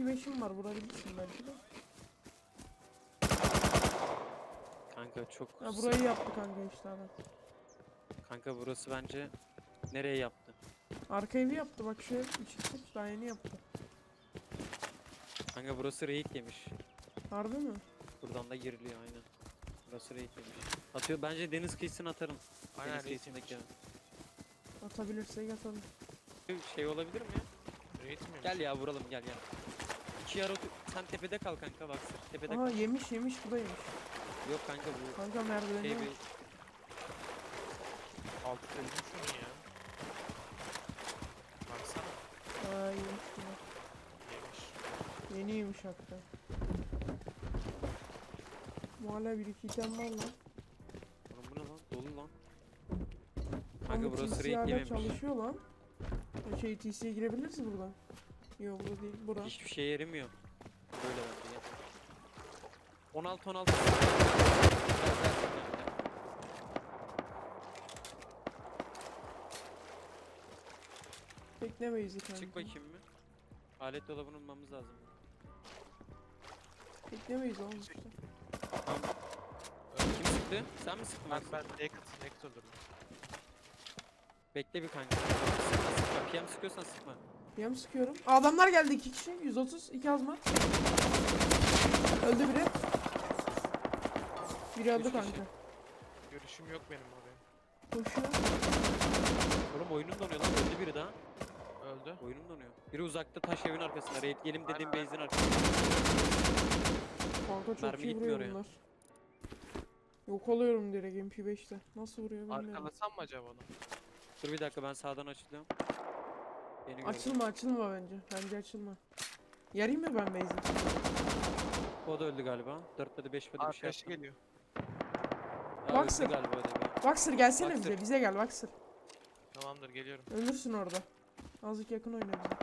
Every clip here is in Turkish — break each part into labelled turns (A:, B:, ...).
A: MP5'im var vurabilirsin belki de.
B: Kanka çok
A: Ha
B: sık-
A: burayı yaptı kanka işte adam.
B: Kanka burası bence nereye yaptı?
A: Arka evi yaptı bak şu ev 3 2 daha yeni yaptı.
B: Kanka burası raid yemiş.
A: Harbi mi?
B: Buradan da giriliyor aynen. Burası raid yemiş. Atıyor bence deniz kıyısına atarım.
C: Aynen
B: deniz
C: raid
B: kıyısındaki
C: yemiş.
A: Atabilirsek atalım.
B: şey olabilir mi ya?
C: Raid miymiş?
B: Gel ya vuralım gel gel. İki yara sen tepede kal kanka bak sır tepede
A: Aha
B: kal.
A: yemiş yemiş bu da yemiş.
B: Yok kanka bu
A: Kanka merdiveni
B: şey bir
C: Altı dedim şunu ya. Baksana.
A: Aa yemiş yine.
C: Yemiş.
A: Yeni yemiş hatta. Bu hala bir iki item var lan.
B: Oğlum bu ne lan? Dolu lan.
A: Ama
B: Kanka burası
A: TC
B: raid
A: hala
B: yememiş.
A: çalışıyor lan. Şey TC'ye girebiliriz buradan. Yok bu değil. Bura.
B: Hiçbir şeye yaramıyor. Böyle bence ya. 16 16. Gel, gel, gel, gel.
A: Beklemeyiz kanka.
B: Çık bakayım mı? Alet dolabını bulmamız lazım.
A: Beklemeyiz oğlum işte.
B: Kim sıktı? Sen mi sıktın?
C: Ben ben naked naked öldürdüm.
B: Bekle bir kanka. Sıkma sıkma. PM sıkıyorsan sıkma.
A: Yam sıkıyorum. Adamlar geldi iki kişi. 130 iki azmat. Öldü biri. Biri öldü
B: kişi.
A: kanka.
C: Görüşüm yok benim oraya.
A: Koşuyor.
B: Oğlum oyunum donuyor lan. Öldü biri daha.
C: Öldü.
B: Oyunum donuyor. Biri uzakta taş evin arkasında. Raid gelim dediğim
C: Aynen.
B: base'in arkasında.
A: Kanka çok
B: Mermi
A: iyi
B: gitmiyor
A: vuruyor
B: oraya.
A: bunlar. Yok oluyorum direkt MP5'te. Nasıl vuruyor bilmiyorum.
C: Arkalasam mı acaba onu?
B: Dur bir dakika ben sağdan açılıyorum. Beni gördü.
A: Açılma açılma bence. Bence açılma. Yarayım mı ben base'i?
B: O da öldü galiba. 4 de 5 de bir şey
C: Arkadaşı
B: yaptı.
C: geliyor.
B: Ya galiba bir.
A: Gelsene
B: Boxer.
A: bize. Bize gel Boxer.
C: Tamamdır geliyorum.
A: Ölürsün orada. Azıcık yakın oyna bize.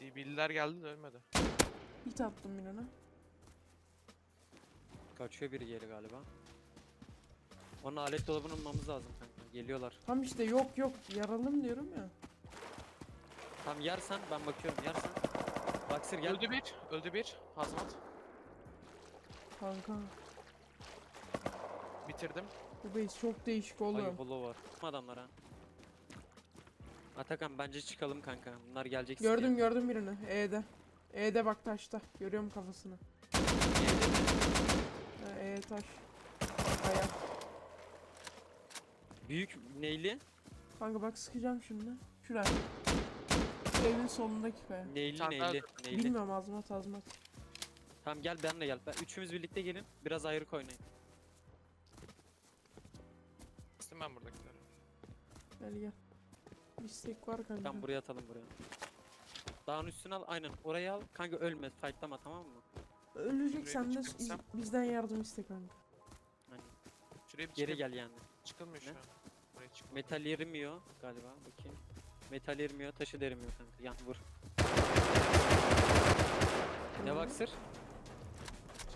C: DB'liler geldi de ölmedi.
A: Hit attım bir ona.
B: Kaçıyor biri geri galiba. Onun alet dolabını bulmamız lazım kanka. Geliyorlar.
A: Tam işte yok yok. Yaralım diyorum ya.
B: Tam yersen ben bakıyorum yersen. Boxer gel.
C: Öldü bir. Öldü bir. Hazmat.
A: Kanka.
C: Bitirdim.
A: Bu base çok değişik
B: Ay
A: oğlum.
B: holo var. Adamlara. Atakan bence çıkalım kanka. Bunlar gelecek
A: Gördüm gördüm birini. E'de. E'de bak taşta. Görüyorum kafasını. Ha, E taş. Kaya.
B: Büyük neyli?
A: Kanka bak sıkacağım şimdi. Şuraya. Şu Evin solundaki kaya.
B: Neyli neyli. Neyli.
A: Bilmiyorum azmat azmat.
B: Tamam gel benle gel. Ben, üçümüz birlikte gelin. Biraz ayrık oynayın.
C: Kestim ben buradakileri.
A: Gel gel. İstek var kanka.
B: Tamam buraya atalım buraya. Dağın üstüne al. Aynen. Oraya al. Kanka ölme. Fightlama tamam mı?
A: Ölecek sen
C: bir
A: de bizden yardım iste kanka.
C: Şuraya bir
B: geri
C: çıkıp-
B: gel yani.
C: Çıkılmıyor şu
B: Ne?
C: an. Çık.
B: Metal erimiyor galiba. Bakayım. Metal erimiyor. Taşı da erimiyor kanka. Yan vur. Ne baksır?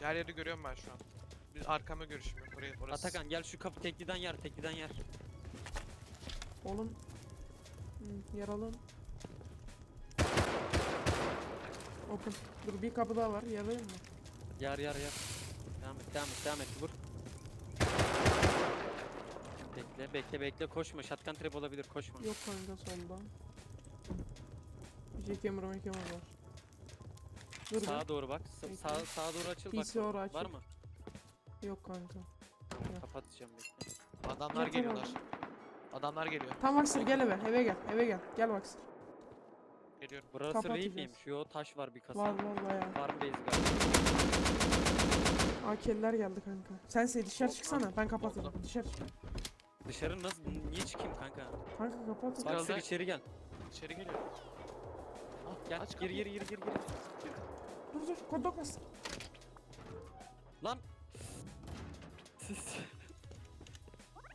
C: Her yeri görüyorum ben şu an. Bir arkama görüşüm yok. Oraya, orası.
B: Atakan gel şu kapı tekliden yer. Tekliden yer.
A: Oğlum. Hı, yaralım. Open. Dur bir kapı daha var. Yarayım mı?
B: Yar yar yar. Devam et devam et devam et. Vur. Bekle bekle bekle koşma. Shotgun trap olabilir koşma.
A: Yok kanka solda. Bir camera mekemur var. Dur
B: Sağa doğru bak. Sa-
A: Bekle.
B: sağa sağa doğru açıl bak.
A: PC orası
B: Var mı?
A: Yok kanka.
B: Kapatacağım bekle.
C: Adamlar
A: Yok,
C: geliyorlar. Adamlar geliyor.
A: Tam Vaxır gel eve. Eve gel. Eve gel. Gel Vaxır.
C: Geliyorum.
B: Burası
A: Kapatacağız.
B: raid miymiş? Yo taş var bir kasa.
A: Var var bayağı.
B: Farm base galiba.
A: AK'liler geldi kanka. Sen se dışarı çıksana. Ben kapatırım. Dışarı çık.
B: Dışarı nasıl niye çıkayım kanka?
A: Kanka kapat.
C: Bak- Herhalde-
B: içeri gel.
C: İçeri geliyor. Ah,
B: Gel
C: aç
B: gir
C: kapıyı.
B: gir gir gir gir.
A: Dur dur. Kodok bas.
B: Lan.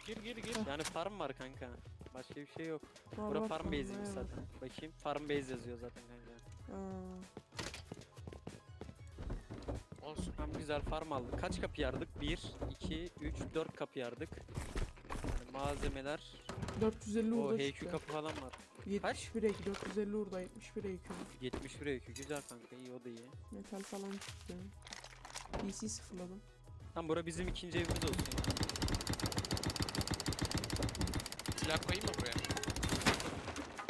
C: Gir gir gir.
B: yani farm var kanka. Başka bir şey yok.
A: Var,
B: Bura
A: var,
B: farm base'iymiş
A: var.
B: zaten. Bakayım. Farm base yazıyor zaten kanka.
A: Aa,
C: Olsun.
B: Tamam güzel farm aldık. Kaç kapı yardık? 1, 2, 3, 4 kapı yardık. Malzemeler
A: 450
B: O
A: urda
B: HQ
A: çıktı.
B: kapı falan var.
A: 71 EQ 450 urda 71 EQ.
B: 71 HQ güzel kanka iyi o da iyi.
A: Metal falan çıktı. PC sıfırladım.
B: Tam bura bizim ikinci evimiz olsun.
C: Silah koyayım mı buraya?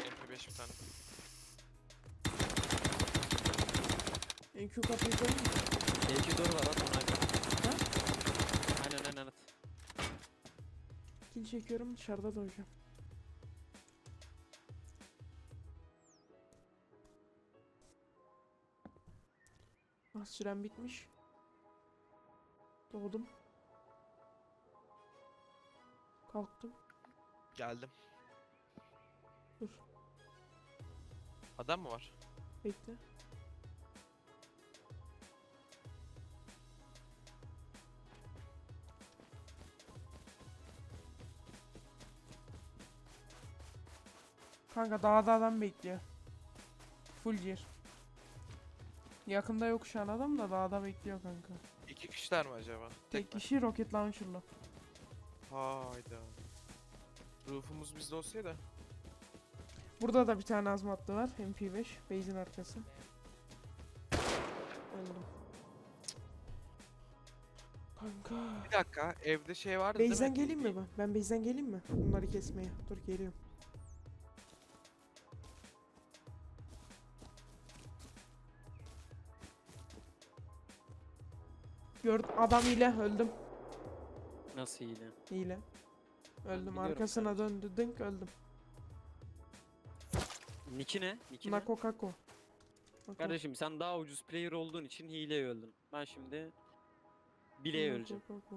C: MP5 bir tane.
A: EQ kapıyı koyayım mı?
B: HQ doğru var at ona.
A: Kill çekiyorum dışarıda doğacağım. Ah sürem bitmiş. Doğdum. Kalktım.
C: Geldim.
A: Dur.
C: Adam mı var?
A: Bekle. Kanka dağda adam bekliyor. Full gear. Yakında yok şu an adam da dağda bekliyor kanka.
C: İki kişiler mi acaba?
A: Tek
C: mi?
A: kişi roket launcher'la.
C: Hayda. Roof'umuz bizde olsaydı.
A: Burada da bir tane azmatlı var. MP5. Base'in arkası. Öldüm. Kanka.
C: Bir dakika evde şey vardı değil mi?
A: Base'den geleyim mi ben? Ben base'den geleyim mi? Bunları kesmeye. Dur geliyorum. Gördüm adam ile öldüm.
B: Nasıl lan?
A: Hile. Öldüm arkasına döndü dınk öldüm.
B: Niki ne? Niki?
A: Nako kako.
B: Kardeşim sen daha ucuz player olduğun için hileye öldün. Ben şimdi bileye öleceğim.
A: kako.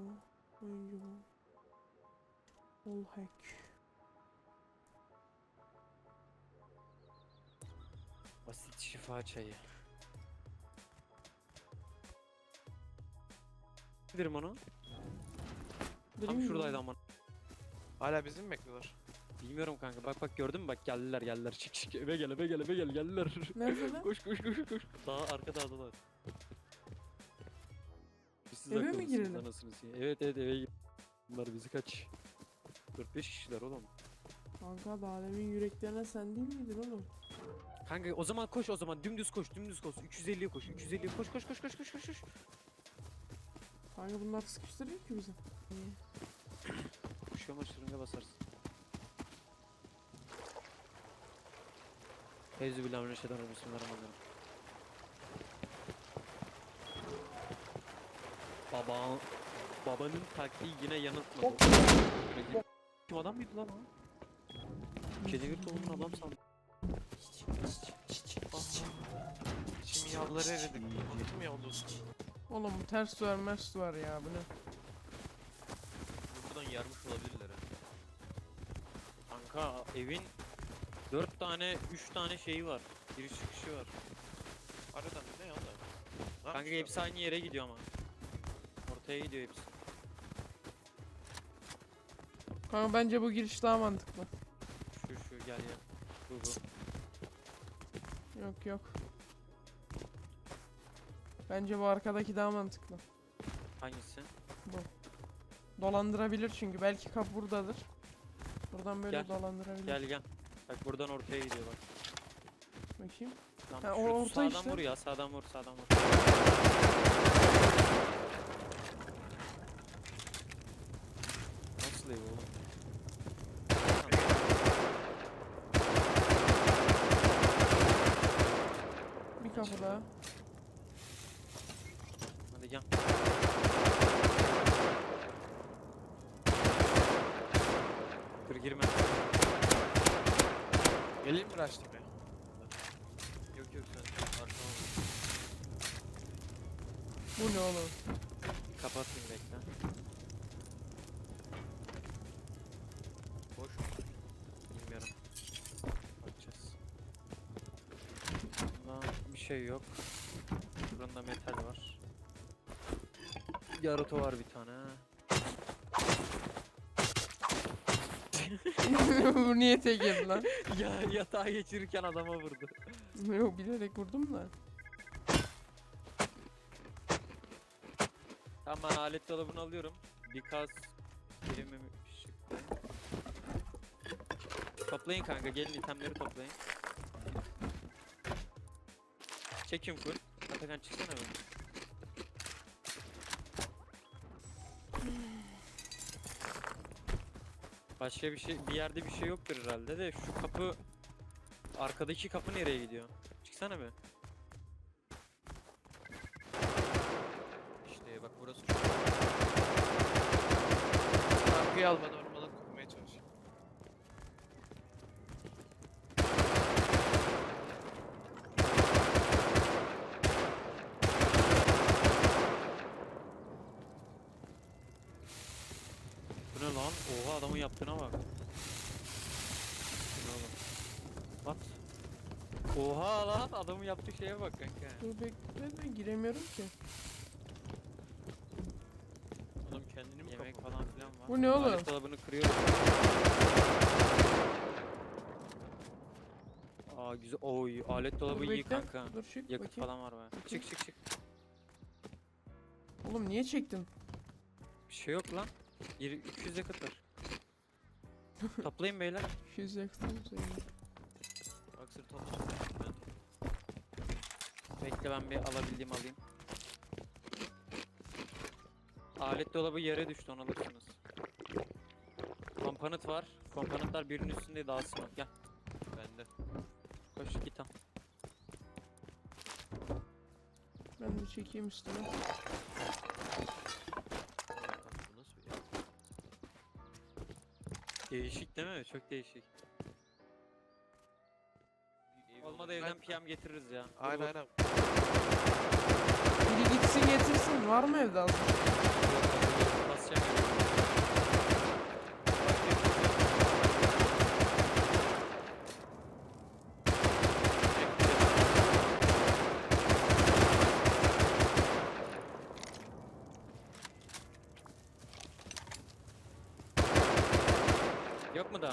A: All hack.
B: Basit şifa çayı. Bilirim onu. Tam şuradaydı
A: ya.
B: ama.
C: Hala bizi mi bekliyorlar?
B: Bilmiyorum kanka. Bak bak gördün mü? Bak geldiler geldiler. Çık çık eve gel eve gel eve gel geldiler.
A: Nerede lan?
B: koş koş koş koş. Daha arka dağdalar. Biz siz
A: Eve mi girelim?
B: anasını satayım. Evet evet eve gir. Bunlar bizi kaç? 4-5 kişiler oğlum.
A: Kanka daha demin yüreklerine sen değil miydin oğlum?
B: Kanka o zaman koş o zaman dümdüz koş dümdüz koş 350'ye koş 350'ye koş koş koş koş koş koş koş
A: Kanka bunlar sıkıştırıyor ki bizi.
B: Koşuyor ama şırınga basarsın Fevzi billahi mineşşeytanirracim bismillahirrahmanirrahim Baba Babanın taktiği yine yanıltmadı Kim adam mıydı lan o? Kedi bir tohumun adam sandım
C: Şimdi yavruları eridik. Kim yavrusu?
A: Oğlum bu ters duvar mers duvar ya bu ne?
D: Buradan yarmış olabilirler ha.
B: Kanka evin 4 tane 3 tane şeyi var Giriş çıkışı var
C: Aradan ne ya da? Ne
B: Kanka hepsi aynı yere gidiyor ama Ortaya gidiyor hepsi
A: Kanka bence bu giriş daha mantıklı.
B: Şu şu gel ya Bu bu
A: Yok yok. Bence bu arkadaki daha mantıklı.
B: Hangisi?
A: Dolandırabilir çünkü belki kap buradadır. Buradan böyle
B: Gel.
A: dolandırabilir.
B: Gel gel Bak buradan ortaya gidiyor bak
A: Bakayım.
B: Tamam,
A: Ha,
B: şu
A: o orta
B: sağdan
A: işte.
B: vur ya sağdan vur sağdan vur Nasıl ev oğlum?
A: Bir kapı daha.
B: Gel Dur girme
C: Geleyim mi rush'lamaya?
D: Yok yok sen arkama bak.
A: Bu ne oğlum?
B: Kapatayım bekle
D: Boş.
B: Bilmiyorum Bakacağız Bunda bir şey yok Şurada metal var Yaruto var bir tane
A: bu niye tek yedi lan?
B: ya yatağa geçirirken adama vurdu.
A: Yok bilerek vurdum da.
B: Tamam ben alet dolabını alıyorum. Birimi çıktı. Toplayın kanka gelin itemleri toplayın. Çekin full. Atakan çıksana be. Başka bir şey bir yerde bir şey yoktur herhalde de şu kapı arkadaki kapı nereye gidiyor? Çıksana be.
D: İşte bak burası şu.
C: Arkayı al ben ormana kurmaya çalışayım.
B: Bu ne lan? Oha adamın yaptığına bak. Bu ne oğlum? What? Oha lan adamın yaptığı şeye bak kanka.
A: Dur bekle de giremiyorum ki.
D: Adam kendini mi
B: Yemek
D: kapattı?
B: falan filan var.
A: Bu ne oğlum?
B: Alet dolabını kırıyorum. Aa güzel. Oy alet dolabı
A: Dur
B: iyi
A: bekle.
B: kanka.
A: Dur çık
B: Yakıt
A: bakayım.
B: falan var.
A: Bakayım.
B: Çık çık çık.
A: Oğlum niye çektin?
B: Bir şey yok lan. Yir- 200 yakıt var. Toplayın beyler.
A: 200 yaktım seni.
D: Topla. Ben
B: Bekle ben bir alabildiğim alayım. Alet dolabı yere düştü onu alırsınız. Komponent var. Komponentler birinin üstünde dağılsın. Gel
D: bende.
B: koş git al.
A: Ben de çekeyim üstüne.
B: Değişik değil mi? Çok değişik.
D: Olmuş.
B: evden PM getiririz ya.
C: Aynen aynen.
A: Biri gitsin getirsin. Var mı evde az?
B: Basacağım evden. Yok mu daha?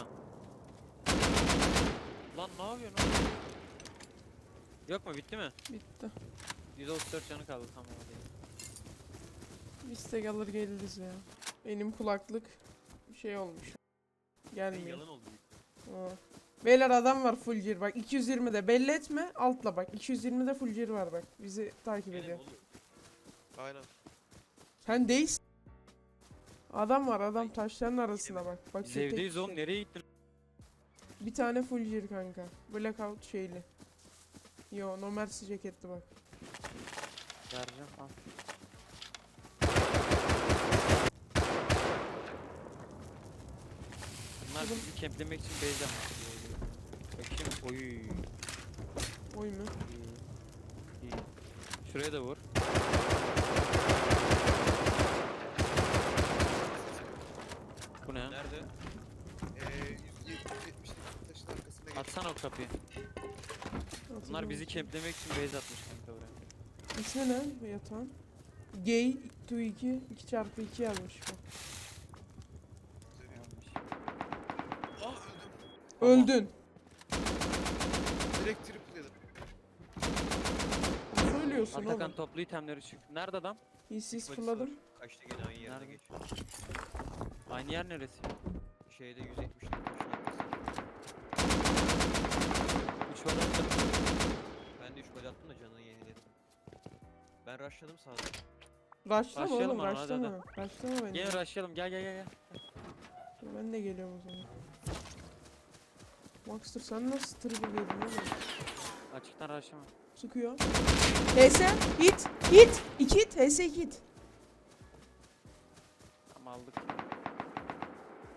B: Lan ne yapıyorsun oğlum? Yok mu bitti mi?
A: Bitti.
B: 134 canı kaldı tamam hadi.
A: Biz de alır geliriz ya. Benim kulaklık şey olmuş. Gelmiyor.
D: yalan oldu.
A: Aa. Beyler adam var full gear bak 220'de belli etme altla bak 220'de full gear var bak bizi takip ediyor.
C: Aynen.
A: Sen değilsin. Adam var adam taşların arasında bak. Bak tek
B: evdeyiz
A: kişi.
B: oğlum nereye gittin?
A: Bir tane full gear kanka. Blackout şeyli. Yo no mercy ceketli bak.
B: Vereceğim al. Bunlar
A: Oğlum.
B: bizi kemplemek için yapmış. Bakayım. Oy.
A: Oy mu?
B: İyi. Şuraya da vur. Bu ne?
D: Nerede?
C: Ee, 170 taşın arkasında.
B: Atsana o kapıyı. Bunlar bizi kemplemek için base atmış kanka buraya.
A: İsmi ne bu yatağın? Gay 2 2 2 çarpı 2 yazmış bak.
C: Ah öldüm.
A: Öldün.
C: Direkt triple yedim.
A: Ne söylüyorsun
B: Atakan
A: oğlum?
B: toplu itemleri çık. Nerede adam?
D: Bacısı
A: fırladım.
D: var. Kaçta gene aynı yerde
B: Nerede?
D: geçiyor.
B: Aynı yer neresi?
D: Şeyde 170 taşın arkası.
B: 3 var attım.
D: Ben de 3 gol attım da canını yeniledim. Ben rushladım sağdan.
A: Raşlama
B: Başlayalım
A: oğlum
B: ona, hadi,
A: raşlama. Raşlama beni.
B: Gel rushlayalım gel gel gel. gel.
A: Dur, Ben de geliyorum o zaman. Maxter sen nasıl triple yedin oğlum?
B: Açıktan rushlama.
A: Sıkıyor. HS hit hit 2 hit HS 2 hit.
B: Tamam aldık.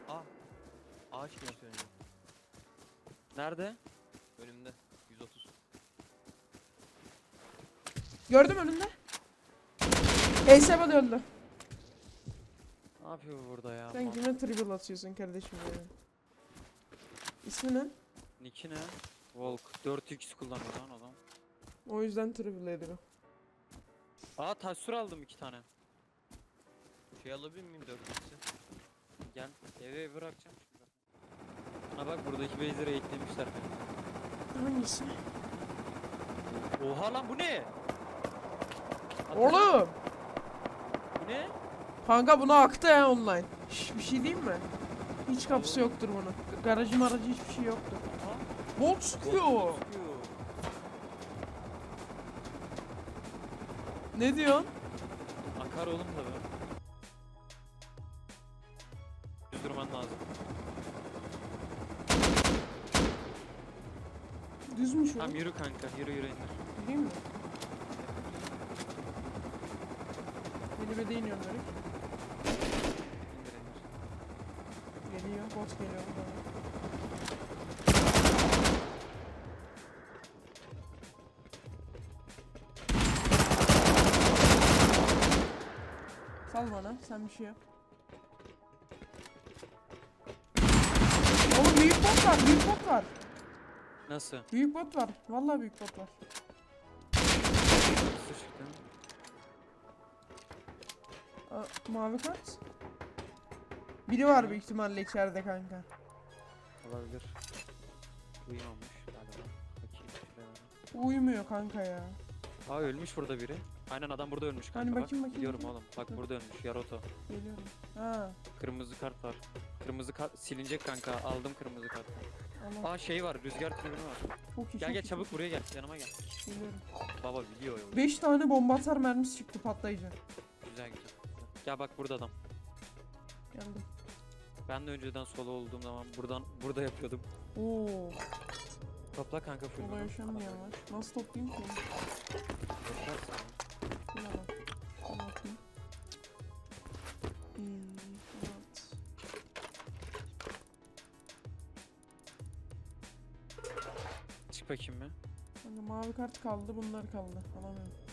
D: Aa. Ağaç geçti önce.
B: Nerede?
D: Önümde. 130.
A: Gördüm önünde. Body öldü.
B: Ne yapıyor bu burada ya?
A: Sen kime triple atıyorsun kardeşim ya? İsmi ne?
B: Nick'i ne? Volk. 4x kullanıyor lan adam.
A: O yüzden triple ediyor.
B: Aa taşsur aldım iki tane.
D: Şey alabilir miyim 4x'i?
B: Gel eve bırakacağım. Ha bak buradaki base'leri eklemişler kanka.
A: Hangisi?
B: Oha lan bu ne? Atakan,
A: Hiç kapısı yoktur bunun. Garajı maracı hiçbir şey yoktur. Bolt sıkıyor. Ne diyorsun?
B: Akar oğlum tabi. Düz durman lazım.
A: Düzmüş o.
B: Tamam yürü kanka yürü yürü indir.
A: Değil mi? Bir iniyorum
B: indir.
A: Geliyor, bot geliyor burada. Sal bana, sen bir şey yap. Oğlum büyük bot var, büyük bot var.
B: Nasıl?
A: Büyük bot var. Vallahi büyük bot var.
B: Nasıl çıktın?
A: Aa, mavi kart. Biri var büyük ihtimalle içeride kanka.
B: Olabilir. Uyumamış galiba. Bakayım şuraya.
A: Uyumuyor kanka ya.
B: Aa ölmüş burada biri. Aynen adam burada ölmüş kanka
A: Hani
B: bak.
A: bakayım, bakayım,
B: Biliyorum
A: bakayım.
B: oğlum. Bak
A: Dur.
B: burada ölmüş. Yaroto.
A: Geliyorum. Ha,
B: Kırmızı kart var. Kırmızı kart silinecek kanka. Aldım kırmızı kartı.
A: Allah.
B: Aa şey var. Rüzgar tribünü var.
A: Çok iyi,
B: Gel gel çabuk buraya gel. Yanıma gel.
A: Geliyorum.
B: Baba biliyor yolu.
A: 5 tane bomba atar mermisi çıktı patlayıcı.
B: Güzel güzel. Gel bak burada adam.
A: Geldim.
B: Ben de önceden solo olduğum zaman buradan burada yapıyordum.
A: Oo,
B: Topla kanka full.
A: olay yaşanmayan var. Nasıl toplayayım ki? Şuna bak. Şuna atayım. Hmm, evet.
B: Çık bakayım mı?
A: Kanka mavi kart kaldı, bunlar kaldı. Alamıyorum.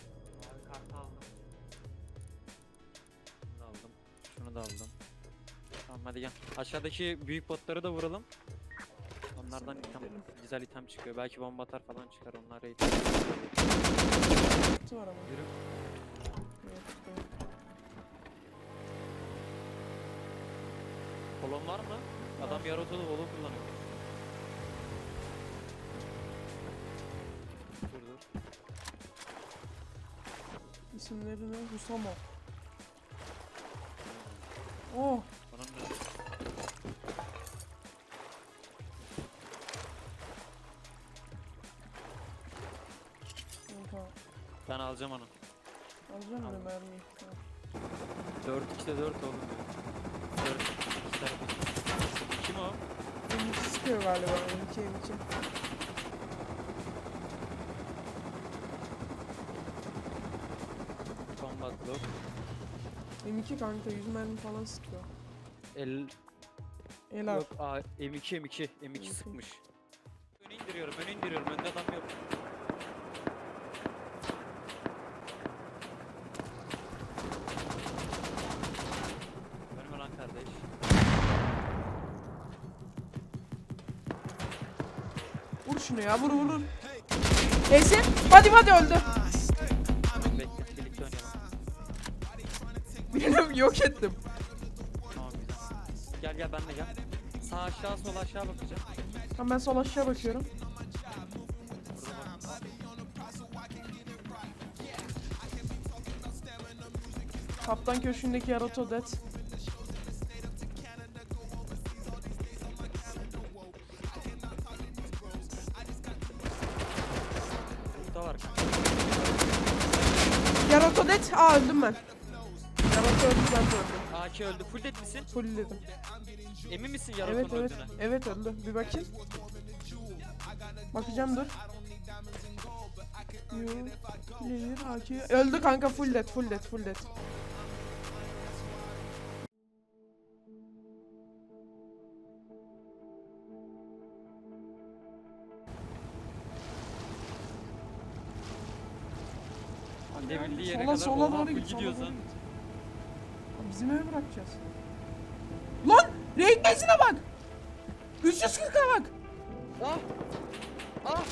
B: Hadi gel. Aşağıdaki büyük botları da vuralım. Onlardan item, güzel item çıkıyor. Belki bomba atar falan çıkar onlar raid.
A: Kutu var ama.
B: Yürü.
A: Evet, evet.
B: Kolon var mı? Adam yarotalı holo kullanıyor. Dur dur.
A: İsimleri ne? Husamo. Oh,
B: alacağım onu.
A: Alacağım
B: Al.
A: öyle mermiyi. Ha.
B: 4 2'de 4 oğlum diyor. 4 2 tarafı. Kim o?
A: M2 sıkıyor galiba. M2 M2.
B: Combat Lock.
A: M2 kanka 100 mermi falan sıkıyor.
B: El
A: El
B: yok aa, M2 M2 M2
A: M2.
B: sıkmış. Önü indiriyorum, önü indiriyorum. Önde adam yok.
A: Ya vur vur vur. Esin. Hadi hadi öldü.
B: Bekle, birlikte oynayalım.
A: Birini yok ettim.
B: Tamam güzel. Gel gel benle gel. Sağ aşağı sol aşağı bakacağım.
A: Tamam ben sol aşağı bakıyorum.
B: Burada bak.
A: Kaptan köşkündeki Yaroto dead. Aa öldüm ben. Yaroto öldü ben de öldüm.
B: AK öldü. Full dead misin?
A: Full dedim.
B: Emin misin Yaroto'nun
A: Evet evet.
B: öldüğüne?
A: Evet öldü. Bir bakayım. Bakacağım dur. Yo, player, AK. Öldü kanka full dead full dead full dead.
B: Gidebildiği yere
A: Sola
B: kadar
A: sola doğru git. Sola doğru git. Bizim eve bırakacağız. Lan! Renk bezine bak! 340'a bak!
B: Ah! Ah!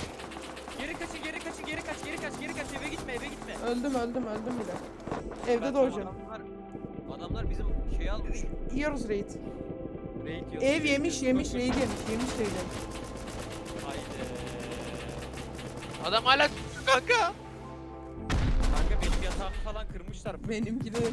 B: Geri kaçın, geri kaçın, geri kaç, geri kaç, geri kaç. Eve gitme, eve gitme.
A: Öldüm öldüm öldüm bile. Evde
B: Ben
A: doğacağım.
D: Adamlar, adamlar bizim şeyi almış.
A: Yiyoruz raid.
B: Raid yiyorsun,
A: Ev yemiş yemiş raid yemiş yemiş raid yemiş.
B: Haydi.
C: Adam hala kanka.
B: Kanka falan kırmışlar.
A: Benimki de öyle.